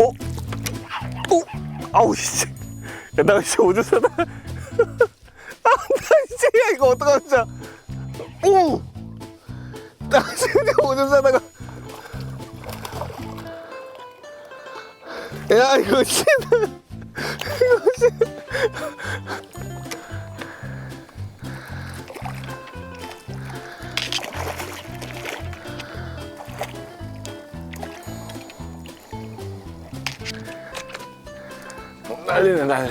어? 어? 아우 씨. 야, 나 진짜 오줌 싸다. 아, 나 진짜 야, 이거 어떡하냐 진짜. 오! 나 진짜 오줌 싸다가. 야 이거 진짜. 이거 진짜. 난리네 난리.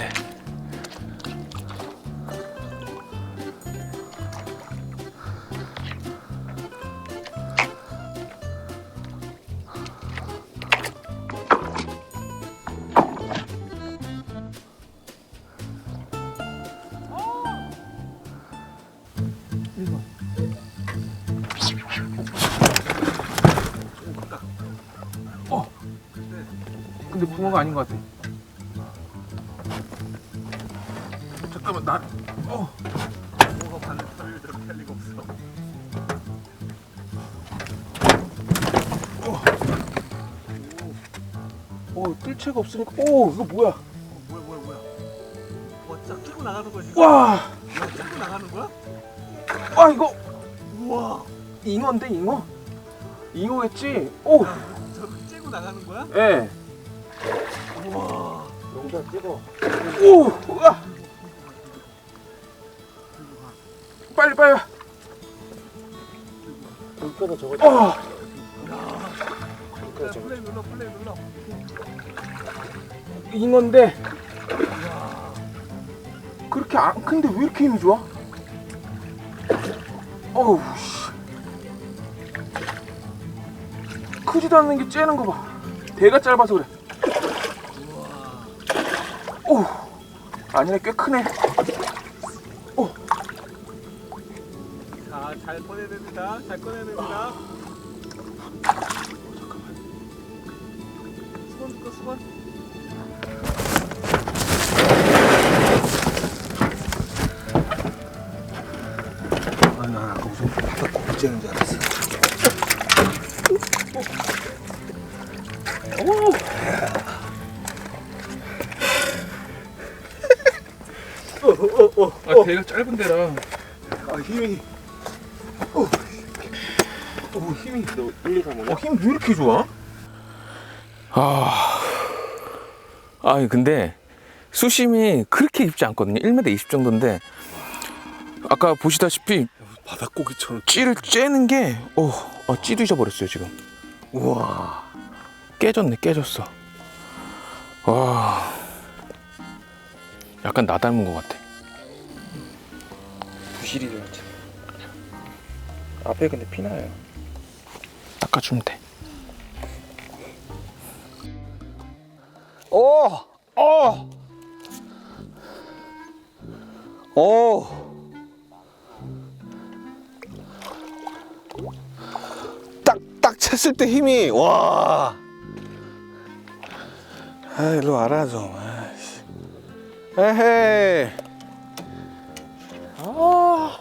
근데 붕어가 아닌 것 같아. 어. 뭐가 털을 저렇게 할 리가 없어. 어 뜰채가 없으니까. 오 이거 뭐야? 뭐야 뭐야 뭐야. 와 진짜 끼고 나가는 거야 지금? 와. 야, 끼고 나가는 거야? 와 이거 우와. 잉어인데 잉어? 잉어겠지? 오. 저거 끼고 나가는 거야? 예. 우와. 영상 찍어. 오. 우와. 빨리 빨리. 물가다 저거 어. 야, 플레이 눌러 플레이 눌러. 잉어인데. 그렇게 안 큰데 왜 이렇게 힘이 좋아? 어우 씨. 크지도 않는 게 째는 거 봐. 대가 짧아서 그래. 오. 아니네 꽤 크네. 자, 잘 꺼내야 됩니다. 잘 꺼내야 됩니다. 수건 거 수건. 아, 나 아까 무슨 바닥 고기째는 줄 알았어. 오. 아 대가 짧은 데라. 아, 힘이. 오 힘이. 너 1, 2, 3, 5. 어, 힘왜 이렇게 좋아? 아, 아니 근데 수심이 그렇게 깊지 않거든요. 1m 20 정도인데 아까 보시다시피 바닥고기처럼. 찌를 째는 게 어, 어 찌도 잊어버렸어요 지금. 우와. 깨졌네 깨졌어. 와, 약간 나 닮은 것 같아. 부실이 같지. 앞에 근데 피나요. 닦아주면 돼. 오! 어! 오! 딱, 딱 쳤을 때 힘이, 와! 아, 일로 와라, 좀. 아이씨. 에헤이. 아,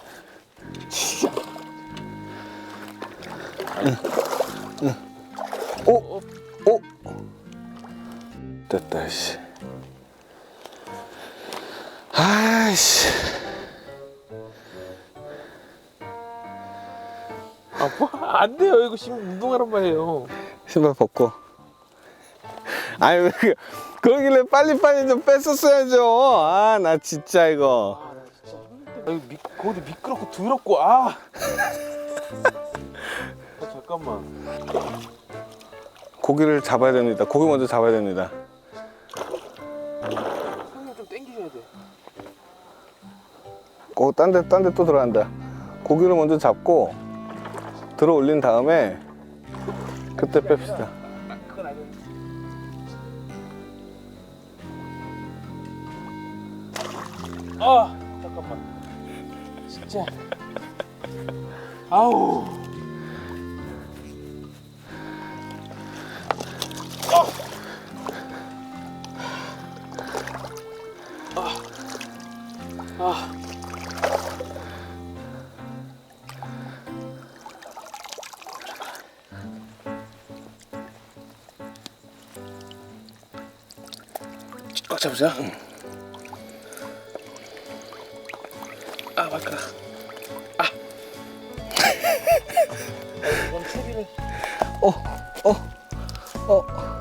응, 응. 오, 오. 됐다 씨. 아이씨. 아, 뭐, 안 돼요. 이거 지금 운동하란 말이에요. 신발 벗고. 아니 왜 그, 그러길래 빨리빨리 좀 뺐었어야죠. 아 나 진짜 이거. 아, 나 진짜 미, 거기도 미끄럽고 더럽고, 아. 아 잠깐만. 고기를 잡아야 됩니다. 고기 먼저 잡아야 됩니다. 형님 좀 땡기셔야 돼. 어, 딴 데, 딴 데 또 들어간다. 고기를 먼저 잡고 들어 올린 다음에 그때 뺍시다. 아, 그건. 아, 잠깐만. 진짜. 아우. 꽉 잡으자. 아 맞다. 아. 이건 채비를 어, 어, 어.